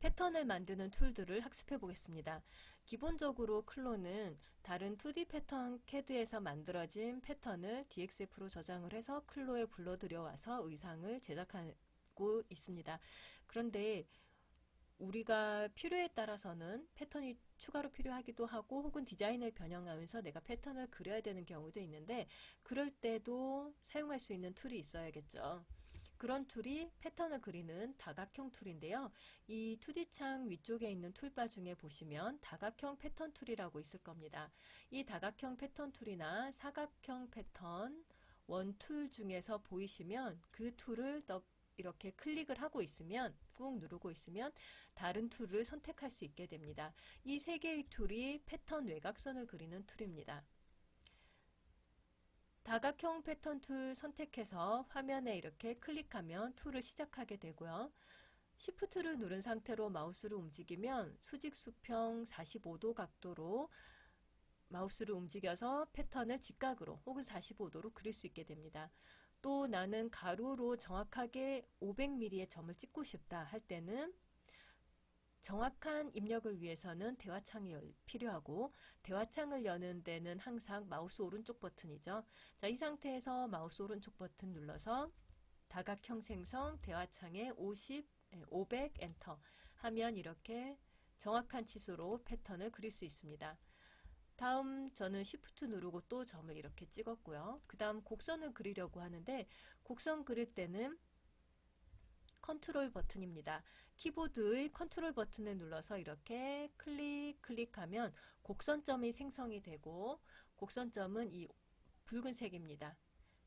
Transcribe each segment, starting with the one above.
패턴을 만드는 툴들을 학습해 보겠습니다. 기본적으로 클론은 다른 2D 패턴 CAD에서 만들어진 패턴을 DXF로 저장을 해서 클로에 불러들여 와서 의상을 제작하고 있습니다. 그런데 우리가 필요에 따라서는 패턴이 추가로 필요하기도 하고 혹은 디자인을 변형하면서 내가 패턴을 그려야 되는 경우도 있는데 그럴 때도 사용할 수 있는 툴이 있어야겠죠. 그런 툴이 패턴을 그리는 다각형 툴인데요. 이 2D 창 위쪽에 있는 툴바 중에 보시면 다각형 패턴 툴이라고 있을 겁니다. 이 다각형 패턴 툴이나 사각형 패턴 원툴 중에서 보이시면 그 툴을 더 이렇게 클릭을 하고 있으면 꾹 누르고 있으면 다른 툴을 선택할 수 있게 됩니다. 이 세 개의 툴이 패턴 외곽선을 그리는 툴입니다. 다각형 패턴 툴 선택해서 화면에 이렇게 클릭하면 툴을 시작하게 되고요. Shift를 누른 상태로 마우스를 움직이면 수직 수평 45도 각도로 마우스를 움직여서 패턴을 직각으로 혹은 45도로 그릴 수 있게 됩니다. 또 나는 가로로 정확하게 500mm의 점을 찍고 싶다 할 때는 정확한 입력을 위해서는 대화창이 열- 필요하고 대화창을 여는 데는 항상 마우스 오른쪽 버튼이죠. 자, 이 상태에서 마우스 오른쪽 버튼 눌러서 다각형 생성 대화창에 50, 예, 500 엔터 하면 이렇게 정확한 치수로 패턴을 그릴 수 있습니다. 다음 저는 Shift 누르고 또 점을 이렇게 찍었고요. 그 다음 곡선을 그리려고 하는데 곡선 그릴 때는 컨트롤 버튼입니다. 키보드의 컨트롤 버튼을 눌러서 이렇게 클릭 클릭하면 곡선점이 생성이 되고 곡선점은 이 붉은색입니다.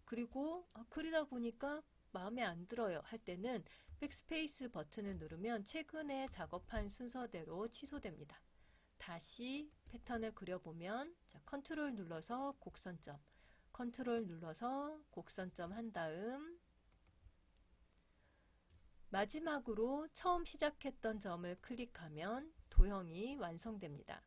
그리고 아, 그리다 보니까 마음에 안 들어요 할 때는 백스페이스 버튼을 누르면 최근에 작업한 순서대로 취소됩니다. 다시 패턴을 그려보면 자, 컨트롤 눌러서 곡선점, 컨트롤 눌러서 곡선점 한 다음 마지막으로 처음 시작했던 점을 클릭하면 도형이 완성됩니다.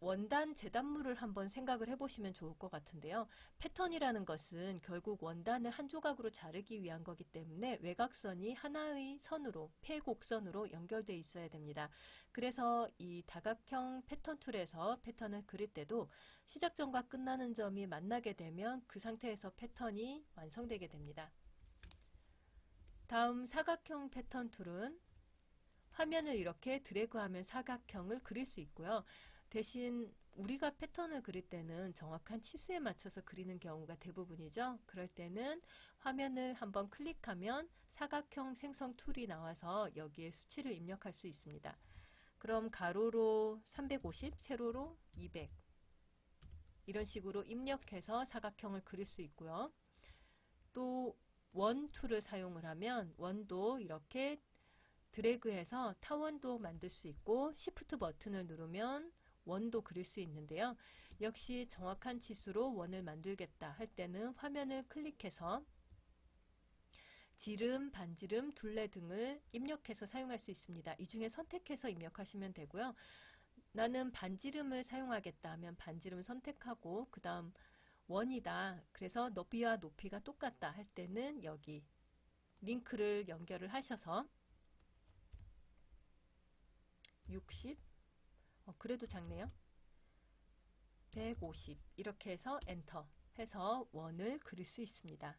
원단 재단물을 한번 생각을 해보시면 좋을 것 같은데요. 패턴이라는 것은 결국 원단을 한 조각으로 자르기 위한 거기 때문에 외곽선이 하나의 선으로, 폐곡선으로 연결되어 있어야 됩니다. 그래서 이 다각형 패턴 툴에서 패턴을 그릴 때도 시작점과 끝나는 점이 만나게 되면 그 상태에서 패턴이 완성되게 됩니다. 다음 사각형 패턴 툴은 화면을 이렇게 드래그하면 사각형을 그릴 수 있고요. 대신 우리가 패턴을 그릴 때는 정확한 치수에 맞춰서 그리는 경우가 대부분이죠. 그럴 때는 화면을 한번 클릭하면 사각형 생성 툴이 나와서 여기에 수치를 입력할 수 있습니다. 그럼 가로로 350, 세로로 200 이런 식으로 입력해서 사각형을 그릴 수 있고요. 또 원 툴을 사용을 하면 원도 이렇게 드래그해서 타원도 만들 수 있고 시프트 버튼을 누르면 원도 그릴 수 있는데요. 역시 정확한 치수로 원을 만들겠다 할 때는 화면을 클릭해서 지름, 반지름, 둘레 등을 입력해서 사용할 수 있습니다. 이 중에 선택해서 입력하시면 되고요. 나는 반지름을 사용하겠다 하면 반지름 선택하고 그 다음 원이다. 그래서 높이와 높이가 똑같다 할 때는 여기 링크를 연결을 하셔서 60 어, 그래도 작네요. 150 이렇게 해서 엔터 해서 원을 그릴 수 있습니다.